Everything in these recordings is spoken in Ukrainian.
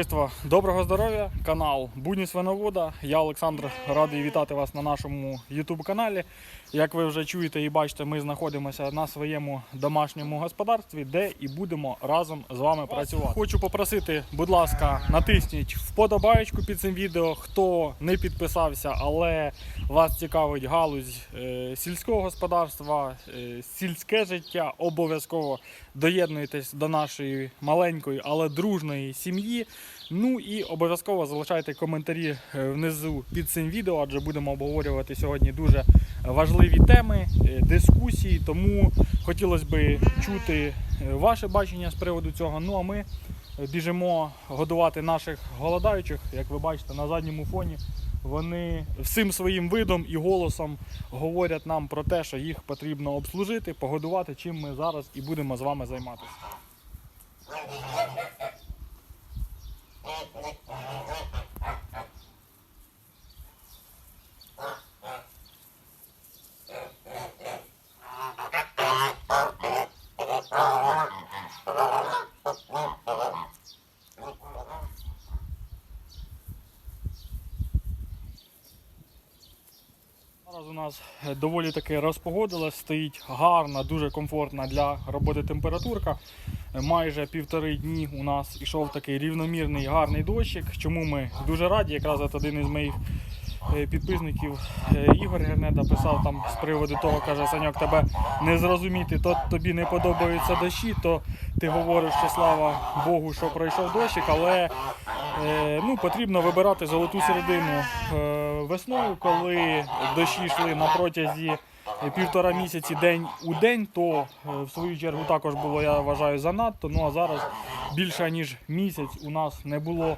Товариство доброго здоров'я, канал Будні Свиновода. Я Олександр радий вітати вас на нашому YouTube каналі. Як ви вже чуєте і бачите, ми знаходимося на своєму домашньому господарстві, де і будемо разом з вами працювати. Хочу попросити, будь ласка, натисніть вподобаєчку під цим відео. Хто не підписався, але вас цікавить галузь е, сільського господарства, е, сільське життя, обов'язково доєднуйтесь до нашої маленької, але дружної сім'ї. Ну і обов'язково залишайте коментарі е, внизу під цим відео, адже будемо обговорювати сьогодні дуже важливі теми, е, дискусії. Тому хотілося б чути е, ваше бачення з приводу цього. Ну а ми біжимо годувати наших голодаючих, як ви бачите, на задньому фоні. Вони всім своїм видом і голосом говорять нам про те, що їх потрібно обслужити, погодувати, чим ми зараз і будемо з вами займатися. Зараз у нас е, доволі таки розпогодилось, стоїть гарна, дуже комфортна для роботи температурка. Майже півтори дні у нас ішов такий рівномірний гарний дощик. Чому ми дуже раді. Якраз от один із моїх е, підписників е, Ігор Гернеда писав там з приводу того, каже, Саньок, тебе не зрозуміти, то тобі не подобаються дощі, то ти говориш, що слава Богу, що пройшов дощик, але ну, потрібно вибирати золоту середину е, весною, коли дощі йшли на протязі півтора місяці день у день, то е, в свою чергу також було, я вважаю, занадто. Ну а зараз більше ніж місяць у нас не було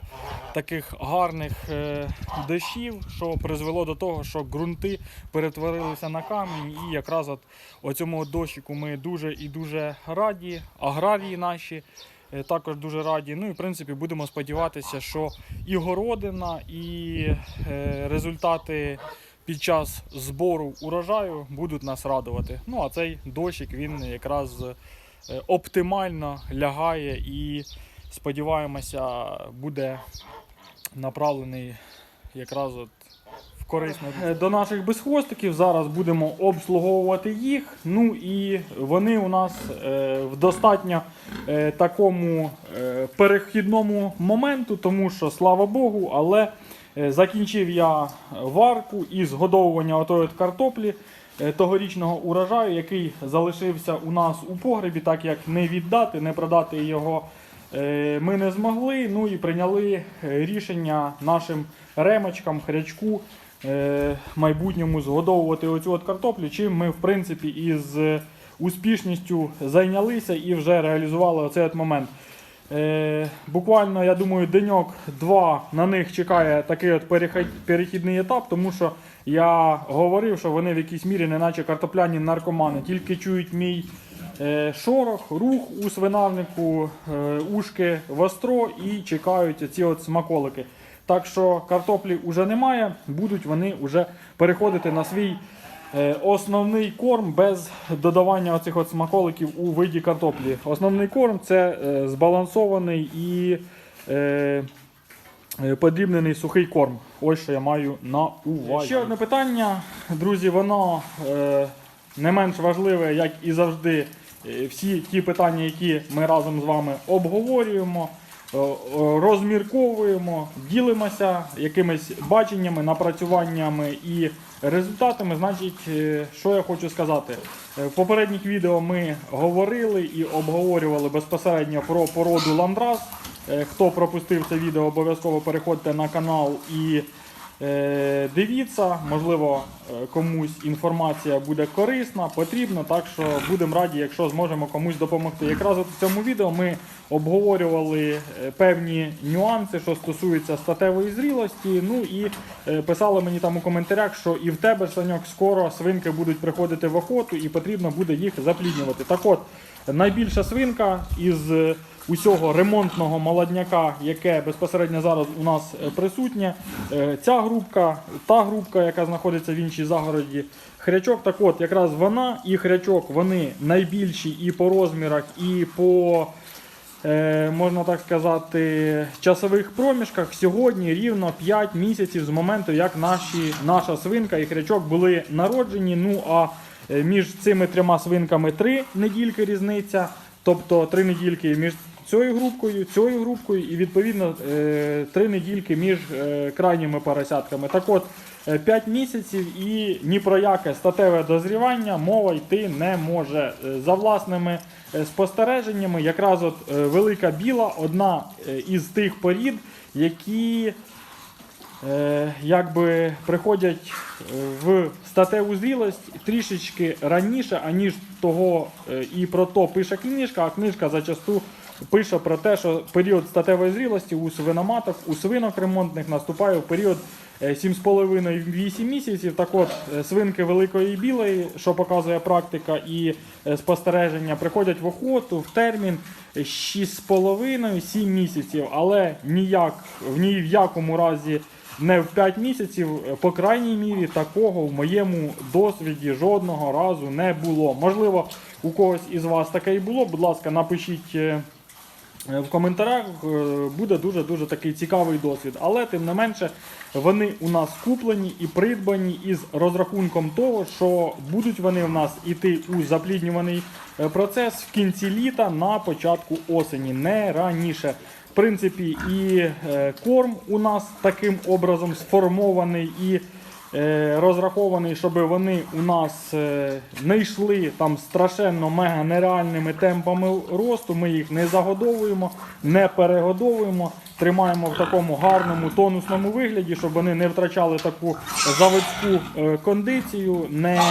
таких гарних е, дощів, що призвело до того, що ґрунти перетворилися на камінь. І якраз от оцьому дощику ми дуже і дуже раді, аграрії наші. Е, Також дуже раді. Ну і в принципі будемо сподіватися, що і городина, і е, результати під час збору урожаю будуть нас радувати. Ну а цей дощик він якраз е, оптимально лягає і сподіваємося, буде направлений якраз от Е, До наших безхвостиків зараз будемо обслуговувати їх. Ну і вони у нас е, в достатньо е, такому е, перехідному моменту, тому що слава Богу, але закінчив я варку і згодовування отої от картоплі тогорічного урожаю, який залишився у нас у погребі, так як не віддати, не продати його ми не змогли. Ну і прийняли рішення нашим ремочкам, хрячку майбутньому згодовувати оцю от картоплю, чим ми в принципі із е, успішністю зайнялися і вже реалізували оцей от момент. Е, буквально, я думаю, деньок-два на них чекає такий от перехідний етап, тому що я говорив, що вони в якійсь мірі, неначе картопляні наркомани, тільки чують мій е, шорох, рух у свинарнику, е, ушки востро і чекають ці от смаколики. Так що картоплі вже немає, будуть вони вже переходити на свій е, основний корм без додавання оцих от смаколиків у виді картоплі. Основний корм це е, збалансований і е, подрібнений сухий корм. Ось що я маю на увазі. Ще одне питання, друзі, воно не менш важливе, як і завжди. Всі ті питання, які ми разом з вами обговорюємо, розмірковуємо, ділимося якимись баченнями, напрацюваннями і результатами. Значить, е, що я хочу сказати. Е, В попередніх відео ми говорили і обговорювали безпосередньо про породу ландрас. Е, Хто пропустив це відео, обов'язково переходьте на канал і Е, Дивіться, можливо, е, комусь інформація буде корисна, потрібна, так що будемо раді, якщо зможемо комусь допомогти. Якраз в цьому відео ми обговорювали е, певні нюанси, що стосуються статевої зрілості. Ну і е, писали мені там у коментарях, що і в тебе, Саньок, скоро свинки будуть приходити в охоту і потрібно буде їх запліднювати. Так от, найбільша свинка із е, усього ремонтного молодняка, яке безпосередньо зараз у нас присутнє. Ця групка, та групка, яка знаходиться в іншій загороді, хрячок, так от якраз вона і хрячок, вони найбільші і по розмірах, і по можна так сказати, часових проміжках сьогодні рівно 5 місяців з моменту, як наші, наша свинка і хрячок були народжені. Ну а е, між цими трьома свинками 3 недільки різниця, тобто 3 недільки між цією групкою, цією групкою і відповідно 3 недільки між е, крайніми поросятками. Так от 5 місяців і ні про яке статеве дозрівання мова йти не може. Е, За власними е, спостереженнями, якраз от е, велика біла одна е, із тих порід, які е, якби приходять е, в статеву зрілость трішечки раніше, аніж того е, і про то пише книжка, а книжка зачасту пише про те, що період статевої зрілості у свиноматок, у свинок ремонтних наступає в період е, 7,5-8 місяців. Так от, е, свинки великої і білої, що показує практика і е, спостереження, приходять в охоту в термін 6,5-7 місяців, але ніяк в ні в якому разі не в 5 місяців, е, по крайній мірі, такого в моєму досвіді жодного разу не було. Можливо, у когось із вас таке і було. Будь ласка, напишіть. Е, В коментарях е, буде дуже дуже такий цікавий досвід, але тим не менше вони у нас куплені і придбані із розрахунком того, що будуть вони у нас іти у запліднюваний е, процес в кінці літа на початку осені, не раніше. В принципі, і корм у нас таким образом сформований і розрахований, щоб вони у нас е, не йшли там страшенно мега нереальними темпами росту. Ми їх не загодовуємо, не перегодовуємо, тримаємо в такому гарному тонусному вигляді, щоб вони не втрачали таку заводську е, кондицію, не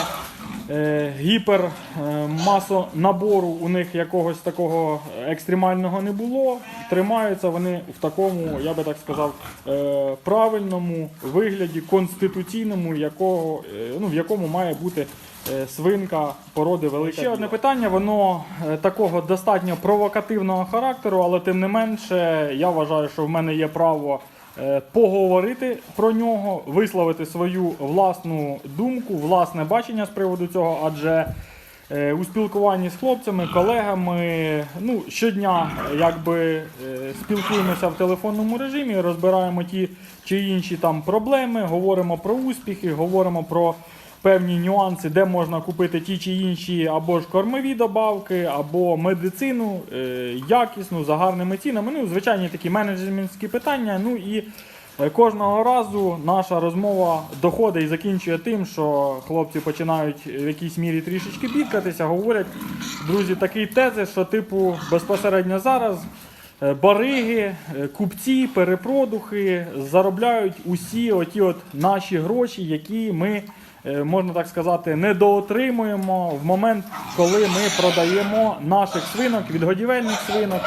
е, гіпер е, масонабору у них якогось такого екстремального не було. Тримаються вони в такому, я би так сказав, е, правильному вигляді, конституційному, якого, ну, в якому має бути свинка породи велика. Ще одне питання, воно такого достатньо провокативного характеру, але тим не менше, я вважаю, що в мене є право поговорити про нього, висловити свою власну думку, власне бачення з приводу цього, адже е, у спілкуванні з хлопцями, колегами, ну, щодня е, якби е, спілкуємося в телефонному режимі, розбираємо ті чи інші там проблеми, говоримо про успіхи, говоримо про певні нюанси, де можна купити ті чи інші або ж кормові добавки, або медицину е, якісну, за гарними цінами. Ну, звичайні такі менеджментські питання. Ну і е, кожного разу наша розмова доходить і закінчує тим, що хлопці починають в якійсь мірі трішечки бідкатися, говорять, друзі, такий тези, що типу безпосередньо зараз. Е, Бариги, купці, перепродухи заробляють усі оті от наші гроші, які ми, можна так сказати, недоотримуємо в момент, коли ми продаємо наших свинок, відгодівельних свинок.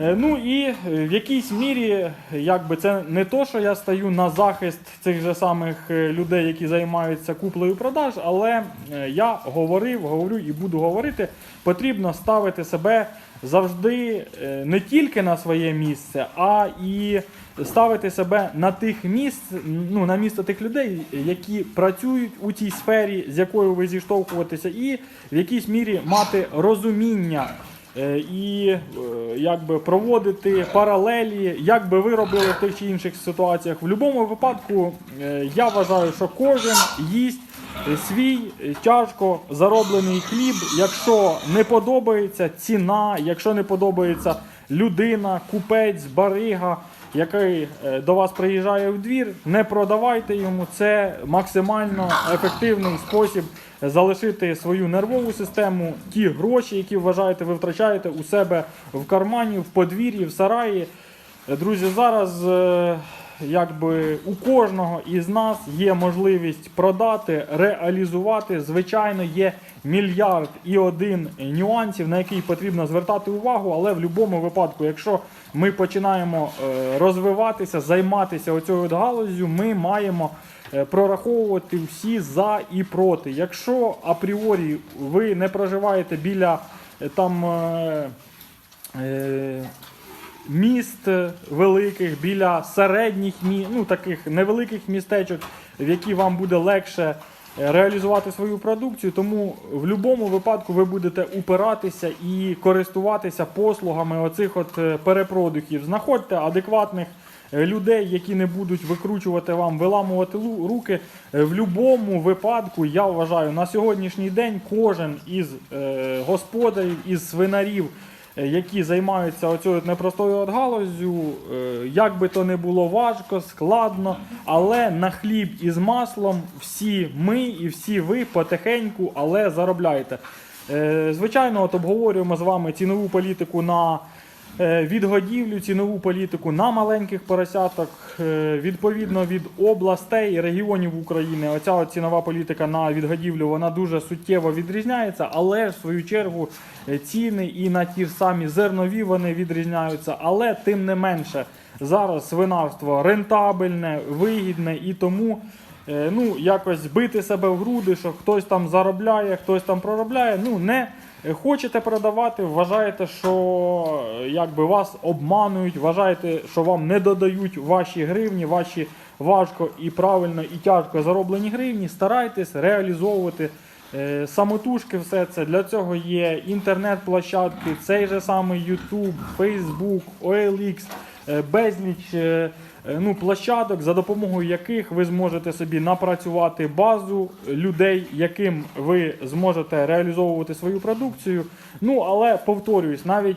Е, Ну і в якійсь мірі, якби це не то, що я стаю на захист цих же самих е, людей, які займаються куплею продаж, але е, я говорив, говорю і буду говорити, потрібно ставити себе завжди не тільки на своє місце, а і ставити себе на тих місць, ну на місце тих людей, які працюють у цій сфері, з якою ви зіштовхуватеся, і в якійсь мірі мати розуміння. Е, і е, якби проводити паралелі, як би ви робили в тих чи інших ситуаціях. В будь-якому випадку е, я вважаю, що кожен їсть свій е, тяжко зароблений хліб. Якщо не подобається ціна, якщо не подобається людина, купець, барига. Який е, до вас приїжджає в двір, не продавайте йому. Це максимально ефективний спосіб залишити свою нервову систему, ті гроші, які вважаєте, ви втрачаєте у себе в кармані, в подвір'ї, в сараї. Е, Друзі, зараз е, якби у кожного із нас є можливість продати, реалізувати. Звичайно, є мільярд і один нюансів, на який потрібно звертати увагу, але в будь-якому випадку, якщо ми починаємо е, розвиватися, займатися оцього галузю, ми маємо е, прораховувати всі за і проти. Якщо апріорі ви не проживаєте біля е, там. Міст великих, біля середніх мі... ну, таких невеликих містечок, в які вам буде легше е, реалізувати свою продукцію. Тому в будь-якому випадку ви будете упиратися і користуватися послугами оцих от е, перепродухів. Знаходьте адекватних е, людей, які не будуть викручувати вам, виламувати руки. В будь-якому випадку, я вважаю, на сьогоднішній день кожен із господарів, із свинарів, які займаються оцею непростою от галузю, е, як би то не було важко, складно, але на хліб із маслом всі ми і всі ви потихеньку, але заробляєте. Е, Звичайно, от обговорюємо з вами цінову політику на е, відгодівлю, цінову політику на маленьких поросяток. Е, Відповідно від областей і регіонів України, оця цінова політика на відгодівлю вона дуже суттєво відрізняється, але в свою чергу е, ціни і на ті ж самі зернові вони відрізняються. Але тим не менше, зараз свинарство рентабельне, вигідне і тому. е, Ну, якось бити себе в груди, що хтось там заробляє, хтось там проробляє. Ну, не хочете продавати, вважаєте, що е, якби вас обманують, вважаєте, що вам не додають ваші гривні, ваші важко і правильно і тяжко зароблені гривні. Старайтесь реалізовувати е, самотужки все це. Для цього є інтернет-площадки, цей же самий YouTube, Facebook, OLX, е, безліч. е, е, Ну, площадок, за допомогою яких ви зможете собі напрацювати базу людей, яким ви зможете реалізовувати свою продукцію. Ну, але повторююсь, навіть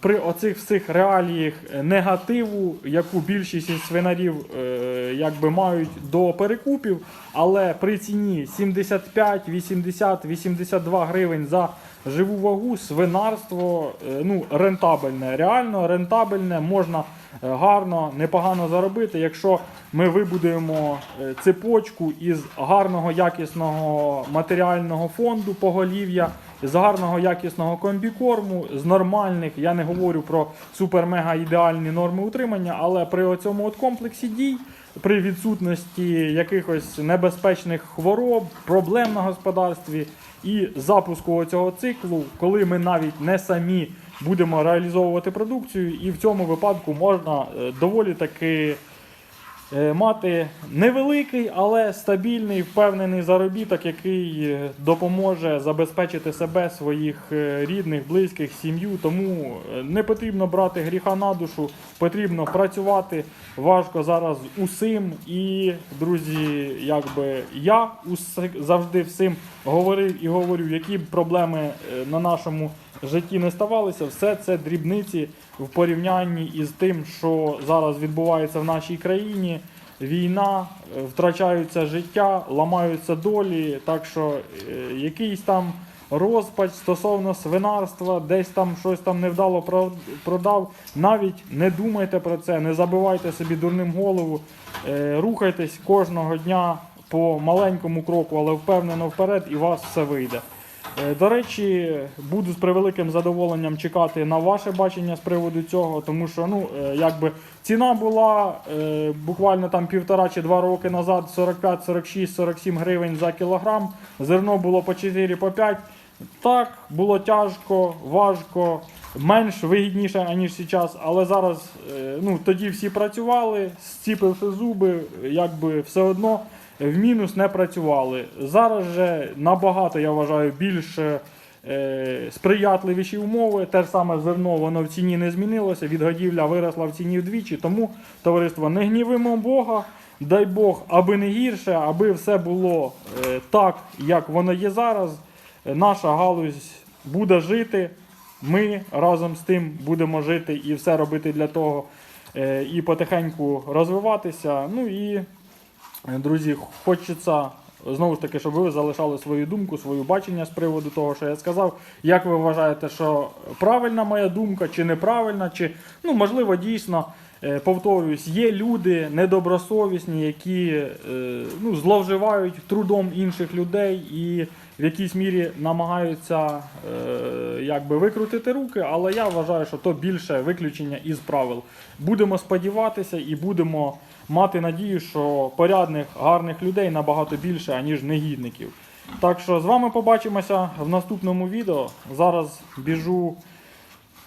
при оцих всіх реаліях негативу, яку більшість із свинарів е, якби мають до перекупів, але при ціні 75, 80, 82 гривень за живу вагу, свинарство е, ну, рентабельне, реально рентабельне, можна е, гарно, непогано заробити, якщо ми вибудуємо е, цепочку із гарного якісного матеріального фонду поголів'я, з гарного якісного комбікорму, з нормальних, я не говорю про супер-мега ідеальні норми утримання, але при цьому от комплексі дій, при відсутності якихось небезпечних хвороб, проблем на господарстві і запуску цього циклу, коли ми навіть не самі будемо реалізовувати продукцію, і в цьому випадку можна е, доволі таки мати невеликий, але стабільний, впевнений заробіток, який е, допоможе забезпечити себе, своїх е, рідних, близьких, сім'ю. Тому е, не потрібно брати гріха на душу, потрібно працювати. Важко зараз усім. І, друзі, якби я завжди всім говорив і говорю, які б проблеми е, на нашому житті не ставалися, все це дрібниці в порівнянні із тим, що зараз відбувається в нашій країні. Війна, е, втрачаються життя, ламаються долі. Так що е, якийсь там розпач стосовно свинарства, десь там щось там невдало продав. Навіть не думайте про це, не забивайте собі дурним голову. Е, Рухайтесь кожного дня по маленькому кроку, але впевнено вперед, і у вас все вийде. Е, До речі, буду з превеликим задоволенням чекати на ваше бачення з приводу цього, тому що ну, е, якби ціна була е, буквально там півтора чи два роки назад 45, 46, 47 гривень за кілограм. Зерно було по 4, по 5. Так, було тяжко, важко, менш вигідніше, аніж зараз, але зараз е, ну, тоді всі працювали, зціпивши зуби, якби все одно в мінус не працювали. Зараз же набагато, я вважаю, більш е, сприятливіші умови. Те ж саме зерно, воно в ціні не змінилося, відгодівля виросла в ціні вдвічі. Тому, товариство, не гнівимо Бога. Дай Бог, аби не гірше, аби все було е, так, як воно є зараз. Наша галузь буде жити. Ми разом з тим будемо жити і все робити для того, е, і потихеньку розвиватися. Ну і Друзі, хочеться знову ж таки, щоб ви залишали свою думку, свою бачення з приводу того, що я сказав. Як ви вважаєте, що правильна моя думка, чи неправильна, чи ну можливо дійсно. повторююсь, Повторюсь, є люди недобросовісні, які е, ну, зловживають трудом інших людей і в якійсь мірі намагаються е, якби викрутити руки, але я вважаю, що то більше виключення із правил. Будемо сподіватися і будемо мати надію, що порядних, гарних людей набагато більше, аніж негідників. Так що з вами побачимося в наступному відео. Зараз біжу,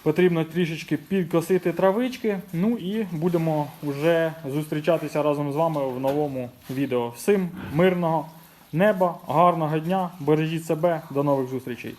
потрібно трішечки підкосити травички. Ну і будемо вже зустрічатися разом з вами в новому відео. Всім мирного неба, гарного дня, бережіть себе, до нових зустрічей.